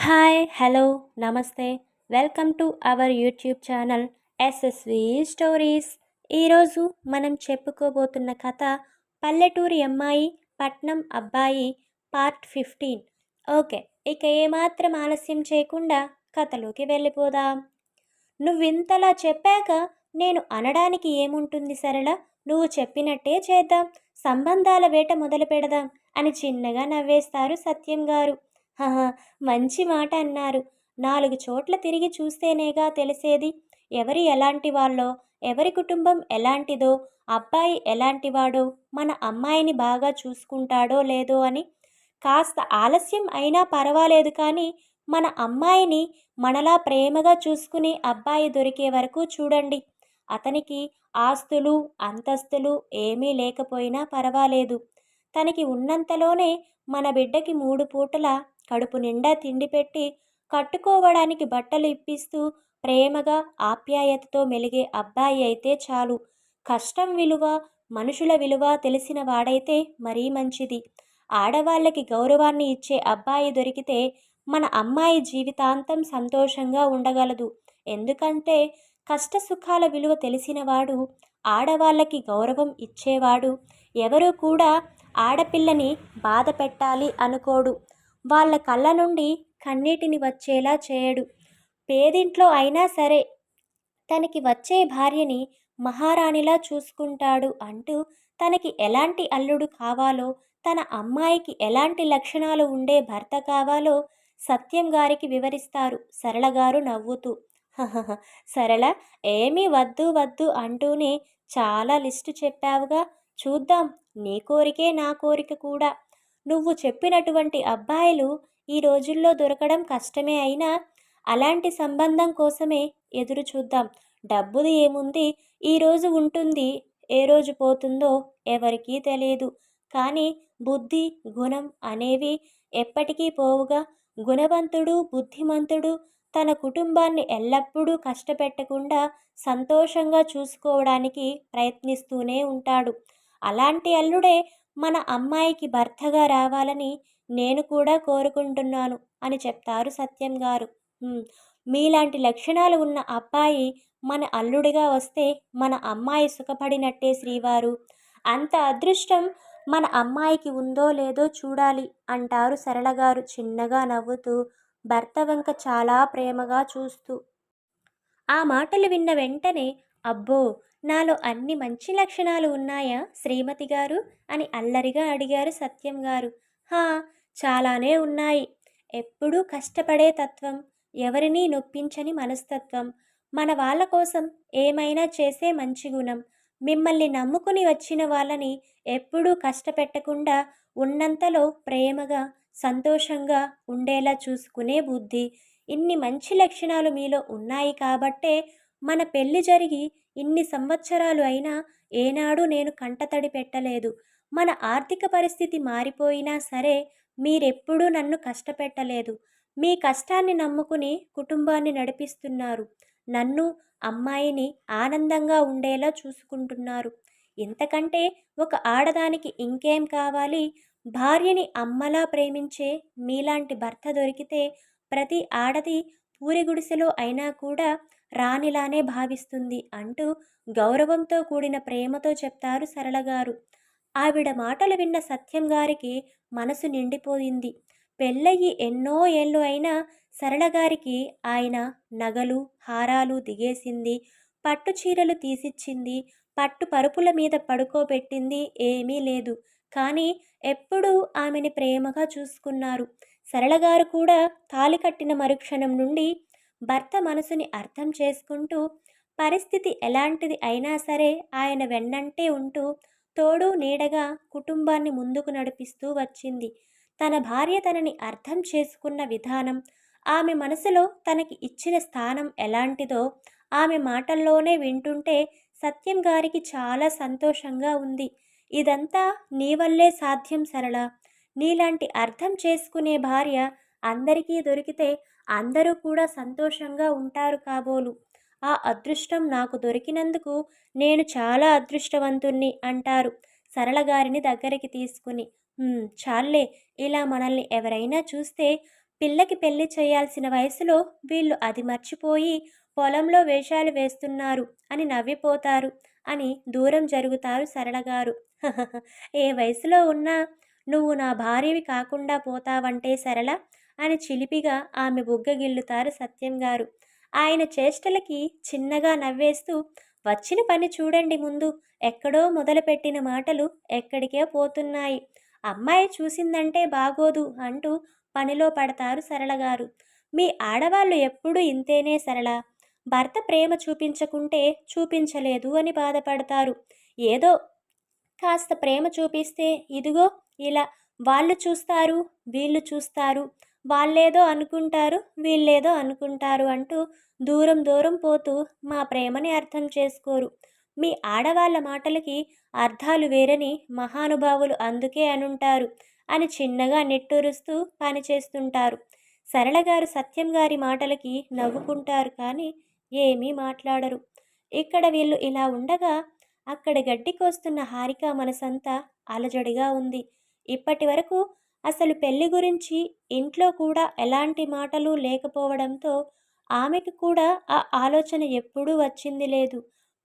Hi hello నమస్తే. Welcome to our YouTube channel SSV stories ఈరోజు మనం చెప్పుకోబోతున్న కథ పల్లెటూరి అమ్మాయి పట్నం అబ్బాయి పార్ట్ ఫిఫ్టీన్ ఓకే ఇక ఏమాత్రం ఆలస్యం చేయకుండా కథలోకి వెళ్ళిపోదాం. నువ్వింతలా చెప్పాక నేను అనడానికి ఏముంటుంది సరళ? నువ్వు చెప్పినట్టే చేద్దాం. సంబంధాల వేట మొదలు పెడదాం అని చిన్నగా నవ్వేస్తారు సత్యం గారు. మంచి మాట అన్నారు. నాలుగు చోట్ల తిరిగి చూస్తేనేగా తెలిసేది ఎవరి ఎలాంటి వాళ్ళో ఎవరి కుటుంబం ఎలాంటిదో అబ్బాయి ఎలాంటివాడో మన అమ్మాయిని బాగా చూసుకుంటాడో లేదో అని. కాస్త ఆలస్యం అయినా పర్వాలేదు కానీ మన అమ్మాయిని మనలా ప్రేమగా చూసుకునే అబ్బాయి దొరికే వరకు చూడండి. అతనికి ఆస్తులు అంతస్తులు ఏమీ లేకపోయినా పర్వాలేదు. తనకి ఉన్నంతలోనే మన బిడ్డకి మూడు పూటల కడుపు నిండా తిండి పెట్టి కట్టుకోవడానికి బట్టలు ఇప్పిస్తూ ప్రేమగా ఆప్యాయతతో మెలిగే అబ్బాయి అయితే చాలు. కష్టం విలువ మనుషుల విలువ తెలిసిన వాడైతే మరీ మంచిది. ఆడవాళ్ళకి గౌరవాన్ని ఇచ్చే అబ్బాయి దొరికితే మన అమ్మాయి జీవితాంతం సంతోషంగా ఉండగలదు. ఎందుకంటే కష్ట సుఖాల విలువ తెలిసినవాడు ఆడవాళ్ళకి గౌరవం ఇచ్చేవాడు ఎవరు కూడా ఆడపిల్లని బాధ పెట్టాలి అనుకోడు. వాళ్ళ కళ్ళ నుండి కన్నీటిని వచ్చేలా చేయడు. పేదింట్లో అయినా సరే తనకి వచ్చే భార్యని మహారాణిలా చూసుకుంటాడు అంటూ తనకి ఎలాంటి అల్లుడు కావాలో తన అమ్మాయికి ఎలాంటి లక్షణాలు ఉండే భర్త కావాలో సత్యం గారికి వివరిస్తారు. సరళ గారు నవ్వుతూ సరళ ఏమీ వద్దు వద్దు అంటూనే చాలా లిస్టు చెప్పావుగా. చూద్దాం. నీ కోరికే నా కోరిక కూడా. నువ్వు చెప్పినటువంటి అబ్బాయిలు ఈ రోజుల్లో దొరకడం కష్టమే అయినా అలాంటి సంబంధం కోసమే ఎదురు చూద్దాం. డబ్బుది ఏముంది? ఈరోజు ఉంటుంది ఏ రోజు పోతుందో ఎవరికీ తెలియదు. కానీ బుద్ధి గుణం అనేవి ఎప్పటికీ పోవుగా. గుణవంతుడు బుద్ధిమంతుడు తన కుటుంబాన్ని ఎల్లప్పుడూ కష్టపెట్టకుండా సంతోషంగా చూసుకోవడానికి ప్రయత్నిస్తూనే ఉంటాడు. అలాంటి అల్లుడే మన అమ్మాయికి భర్తగా రావాలని నేను కూడా కోరుకుంటున్నాను అని చెప్తారు సత్యం గారు. మీలాంటి లక్షణాలు ఉన్న అబ్బాయి మన అల్లుడిగా వస్తే మన అమ్మాయి సుఖపడినట్టే శ్రీవారు. అంత అదృష్టం మన అమ్మాయికి ఉందో లేదో చూడాలి అంటారు సరళగారు చిన్నగా నవ్వుతూ భర్త వంక చాలా ప్రేమగా చూస్తూ. ఆ మాటలు విన్న వెంటనే అబ్బో నాలో అన్ని మంచి లక్షణాలు ఉన్నాయా? శ్రీమతి గారు? అని అల్లరిగా అడిగారు సత్యం గారు. హా చాలానే ఉన్నాయి. ఎప్పుడూ కష్టపడే తత్వం ఎవరినీ నొప్పించని మనస్తత్వం. మన వాళ్ళ కోసం ఏమైనా చేసే మంచి గుణం. మిమ్మల్ని నమ్ముకుని వచ్చిన వాళ్ళని ఎప్పుడూ కష్టపెట్టకుండా ఉన్నంతలో ప్రేమగా సంతోషంగా ఉండేలా చూసుకునే బుద్ధి. ఇన్ని మంచి లక్షణాలు మీలో ఉన్నాయి కాబట్టే మన పెళ్ళి జరిగి ఇన్ని సంవత్సరాలు అయినా ఏనాడు నేను కంటతడి పెట్టలేదు. మన ఆర్థిక పరిస్థితి మారిపోయినా సరే మీరెప్పుడూ నన్ను కష్టపెట్టలేదు. మీ కష్టాన్ని నమ్ముకుని కుటుంబాన్ని నడిపిస్తున్నారు. నన్ను అమ్మాయిని ఆనందంగా ఉండేలా చూసుకుంటున్నారు. ఇంతకంటే ఒక ఆడదానికి ఇంకేం కావాలి? భార్యని అమ్మలా ప్రేమించే మీలాంటి భర్త దొరికితే ప్రతి ఆడది పూరి గుడిసెలో అయినా కూడా రాణిలానే భావిస్తుంది అంటూ గౌరవంతో కూడిన ప్రేమతో చెప్తారు సరళగారు. ఆవిడ మాటలు విన్న సత్యం గారికి మనసు నిండిపోయింది. పెళ్ళయి ఎన్నో ఏళ్ళు అయినా సరళగారికి ఆయన నగలు హారాలు దిగేసింది. పట్టు చీరలు తీసిచ్చింది. పట్టు పరుపుల మీద పడుకోబెట్టింది ఏమీ లేదు. కానీ ఎప్పుడూ ఆమెని ప్రేమగా చూసుకున్నారు. సరళగారు కూడా తాలి కట్టిన మరుక్షణం నుండి భర్త మనసుని అర్థం చేసుకుంటూ పరిస్థితి ఎలాంటిది అయినా సరే ఆయన వెన్నంటే ఉంటూ తోడు నీడగా కుటుంబాన్ని ముందుకు నడిపిస్తూ వచ్చింది. తన భార్య తనని అర్థం చేసుకున్న విధానం ఆమె మనసులో తనకి ఇచ్చిన స్థానం ఎలాంటిదో ఆమె మాటల్లోనే వింటుంటే సత్యం గారికి చాలా సంతోషంగా ఉంది. ఇదంతా నీ వల్లే సాధ్యం సరళ. నీలాంటి అర్థం చేసుకునే భార్య అందరికీ దొరికితే అందరూ కూడా సంతోషంగా ఉంటారు కాబోలు. ఆ అదృష్టం నాకు దొరికినందుకు నేను చాలా అదృష్టవంతుణ్ణి అంటారు. సరళగారిని దగ్గరికి తీసుకుని చాలే ఇలా మనల్ని ఎవరైనా చూస్తే పిల్లకి పెళ్ళి చేయాల్సిన వయసులో వీళ్ళు అది మర్చిపోయి పొలంలో వేషాలు వేస్తున్నారు అని నవ్విపోతారు అని దూరం జరుగుతారు సరళగారు ఏ వయసులో ఉన్నా నువ్వు నా భార్యవి కాకుండా పోతావంటే సరళ అని చిలిపిగా ఆమె బుగ్గగిల్లుతారు సత్యం గారు. ఆయన చేష్టలకి చిన్నగా నవ్వేస్తూ వచ్చిన పని చూడండి ముందు ఎక్కడో మొదలుపెట్టిన మాటలు ఎక్కడికే పోతున్నాయి. అమ్మాయి చూసిందంటే బాగోదు అంటూ పనిలో పడతారు సరళగారు మీ ఆడవాళ్ళు ఎప్పుడూ ఇంతేనే సరళ. భర్త ప్రేమ చూపించకుంటే చూపించలేదు అని బాధపడతారు. ఏదో కాస్త ప్రేమ చూపిస్తే ఇదిగో ఇలా వాళ్ళు చూస్తారు వీళ్ళు చూస్తారు వాళ్ళేదో అనుకుంటారు వీళ్ళేదో అనుకుంటారు అంటూ దూరం దూరం పోతూ మా ప్రేమని అర్థం చేసుకోరు. మీ ఆడవాళ్ళ మాటలకి అర్థాలు వేరని మహానుభావులు అందుకే అనుంటారు అని చిన్నగా నెట్టూరుస్తూ పనిచేస్తుంటారు సరళగారు సత్యం గారి మాటలకి నవ్వుకుంటారు కానీ ఏమీ మాట్లాడరు. ఇక్కడ వీళ్ళు ఇలా ఉండగా అక్కడ గడ్డికొస్తున్న హారిక మనసంతా అలజడిగా ఉంది. ఇప్పటి వరకు అసలు పెళ్ళి గురించి ఇంట్లో కూడా ఎలాంటి మాటలు లేకపోవడంతో ఆమెకు కూడా ఆ ఆలోచన ఎప్పుడూ వచ్చింది లేదు.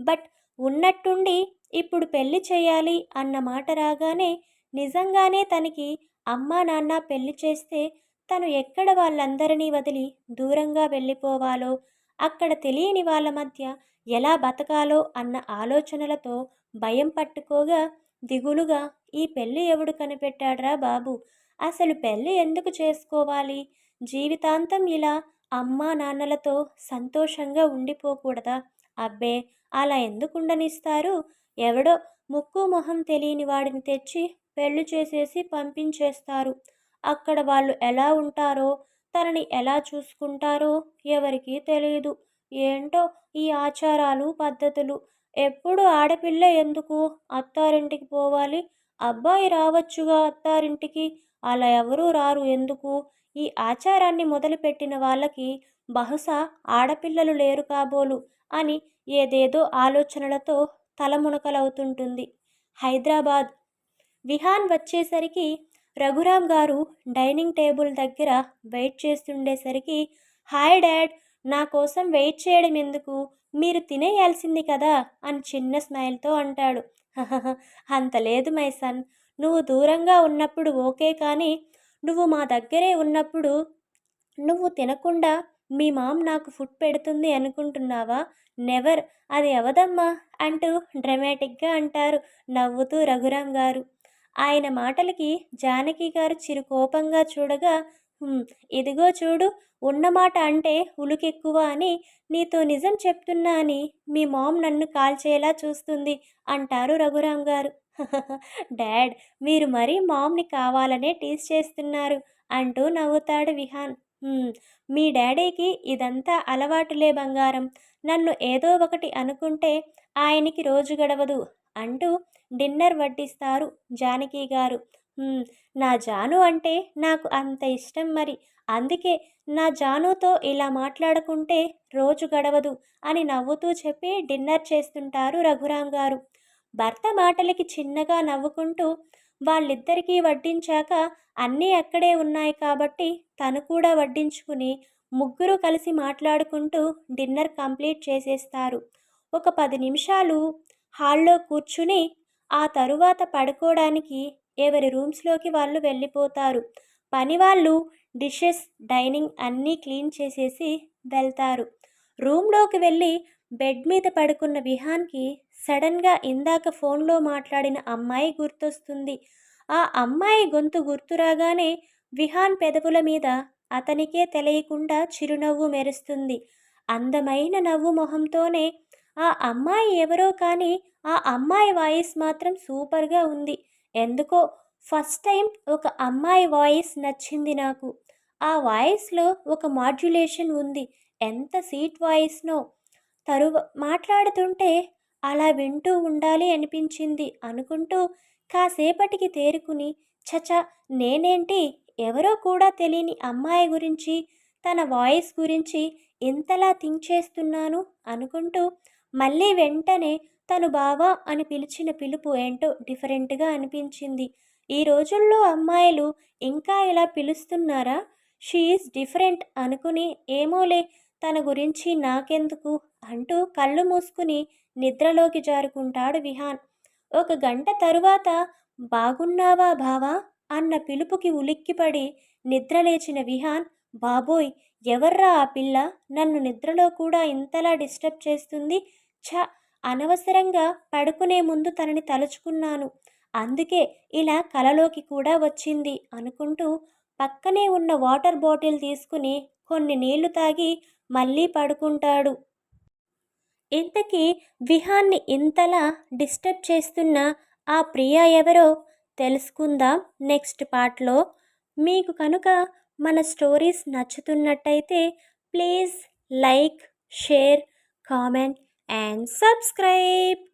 బట్ ఉన్నట్టుండి ఇప్పుడు పెళ్ళి చేయాలి అన్న మాట రాగానే నిజంగానే తనకి అమ్మా నాన్న పెళ్ళి చేస్తే తను ఎక్కడ వాళ్ళందరినీ వదిలి దూరంగా వెళ్ళిపోవాలో అక్కడ తెలియని వాళ్ళ మధ్య ఎలా బతకాలో అన్న ఆలోచనలతో భయం పట్టుకోగా దిగులుగా ఈ పెళ్ళి ఎవడు కనిపెట్టాడ్రా బాబు? అసలు పెళ్ళి ఎందుకు చేసుకోవాలి? జీవితాంతం ఇలా అమ్మా నాన్నలతో సంతోషంగా ఉండిపోకూడదా? అబ్బే అలా ఎందుకు ఉండనిస్తారు? ఎవడో ముక్కు మొహం తెలియని వాడిని తెచ్చి పెళ్ళి చేసేసి పంపించేస్తారు. అక్కడ వాళ్ళు ఎలా ఉంటారో తనని ఎలా చూసుకుంటారో ఎవరికీ తెలియదు ఏంటో ఈ ఆచారాలు పద్ధతులు. ఎప్పుడు ఆడపిల్ల ఎందుకు అత్తారింటికి పోవాలి? అబ్బాయి రావచ్చుగా అత్తారింటికి. అలా ఎవరూ రారు ఎందుకు? ఈ ఆచారాన్ని మొదలుపెట్టిన వాళ్ళకి బహుశా ఆడపిల్లలు లేరు కాబోలు అని ఏదేదో ఆలోచనలతో తలమునకలవుతుంటుంది హైదరాబాద్ విహాన్ వచ్చేసరికి రఘురామ్ గారు డైనింగ్ టేబుల్ దగ్గర వెయిట్ చేస్తుండేసరికి హాయ్ డాడ్ నా కోసం వెయిట్ చేయడం ఎందుకు? మీరు తినేయాల్సింది కదా? అని చిన్న స్మైల్తో అంటాడు. అంత లేదు మై సన్. నువ్వు దూరంగా ఉన్నప్పుడు ఓకే కానీ నువ్వు మా దగ్గరే ఉన్నప్పుడు నువ్వు తినకుండా మీ మామ్ నాకు ఫుడ్ పెడుతుంది అనుకుంటున్నావా? నెవర్. అది అవదమ్మా అంటూ డ్రమాటిక్గా అంటారు నవ్వుతూ రఘురామ్ గారు. ఆయన మాటలకి జానకి గారు చిరు కోపంగా చూడగా ఇదిగో చూడు ఉన్నమాట అంటే ఉలుకెక్కువ అని నీతో నిజం చెప్తున్నా అని మీ మామ్ నన్ను కాల్చేలా చూస్తుంది అంటారు రఘురామ్ గారు. డాడ్ మీరు మరీ మామ్ని కావాలనే టీస్ చేస్తున్నారు అంటూ నవ్వుతాడు విహాన్. మీ డాడీకి ఇదంతా అలవాటులే బంగారం. నన్ను ఏదో ఒకటి అనుకుంటే ఆయనకి రోజు గడవదు అంటూ డిన్నర్ వడ్డిస్తారు జానకి గారు. నా జాను అంటే నాకు అంత ఇష్టం మరి. అందుకే నా జానుతో ఇలా మాట్లాడుకుంటే రోజు గడవదు అని నవ్వుతూ చెప్పి డిన్నర్ చేస్తుంటారు రఘురాం గారు. భర్త మాటలకి చిన్నగా నవ్వుకుంటూ వాళ్ళిద్దరికీ వడ్డించాక అన్నీ అక్కడే ఉన్నాయి కాబట్టి తను కూడా వడ్డించుకుని ముగ్గురు కలిసి మాట్లాడుకుంటూ డిన్నర్ కంప్లీట్ చేసేస్తారు. ఒక పది నిమిషాలు హాల్లో కూర్చుని ఆ తరువాత పడుకోవడానికి ఎవరి రూమ్స్లోకి వాళ్ళు వెళ్ళిపోతారు. పని వాళ్ళు డిషెస్ డైనింగ్ అన్నీ క్లీన్ చేసేసి వెళ్తారు. రూమ్లోకి వెళ్ళి బెడ్ మీద పడుకున్న విహాన్కి సడన్గా ఇందాక ఫోన్లో మాట్లాడిన అమ్మాయి గుర్తొస్తుంది. ఆ అమ్మాయి గొంతు గుర్తురాగానే విహాన్ పెదవుల మీద అతనికే తెలియకుండా చిరునవ్వు మెరుస్తుంది. అందమైన నవ్వు మొహంతోనే ఆ అమ్మాయి ఎవరో కానీ ఆ అమ్మాయి వాయిస్ మాత్రం సూపర్గా ఉంది. ఎందుకో ఫస్ట్ టైం ఒక అమ్మాయి వాయిస్ నచ్చింది నాకు. ఆ వాయిస్లో ఒక మాడ్యులేషన్ ఉంది. ఎంత సీట్ వాయిస్నో. తరువ మాట్లాడుతుంటే అలా వింటూ ఉండాలి అనిపించింది. అనుకుంటూ కాసేపటికి తేరుకుని చచ నేనేంటి? ఎవరో కూడా తెలియని అమ్మాయి గురించి తన వాయిస్ గురించి ఇంతలా థింక్ చేస్తున్నాను అనుకుంటూ మళ్ళీ వెంటనే తను బావా అని పిలిచిన పిలుపు ఏంటో డిఫరెంట్గా అనిపించింది. ఈ రోజుల్లో అమ్మాయిలు ఇంకా ఇలా పిలుస్తున్నారా? షీఈస్ డిఫరెంట్ అనుకుని ఏమోలే తన గురించి నాకెందుకు? అంటూ కళ్ళు మూసుకుని నిద్రలోకి జారుకుంటాడు విహాన్. ఒక గంట తరువాత బాగున్నావా బావా? అన్న పిలుపుకి ఉలిక్కిపడి నిద్రలేచిన విహాన్ బాబోయ్ ఎవర్రా ఆ పిల్ల? నన్ను నిద్రలో కూడా ఇంతలా డిస్టర్బ్ చేస్తుంది? ఛ! అనవసరంగా పడుకునే ముందు తనని తలుచుకున్నాను. అందుకే ఇలా కలలోకి కూడా వచ్చింది అనుకుంటూ పక్కనే ఉన్న వాటర్ బాటిల్ తీసుకుని కొన్ని నీళ్ళు తాగి మళ్ళీ పడుకుంటాడు. ఇంతకీ విహాన్ని ఇంతలా డిస్టర్బ్ చేస్తున్న ఆ ప్రియా ఎవరో తెలుసుకుందాం నెక్స్ట్ పార్ట్లో. మీకు కనుక మన stories నచ్చుతున్నట్టయితే please like share comment and subscribe.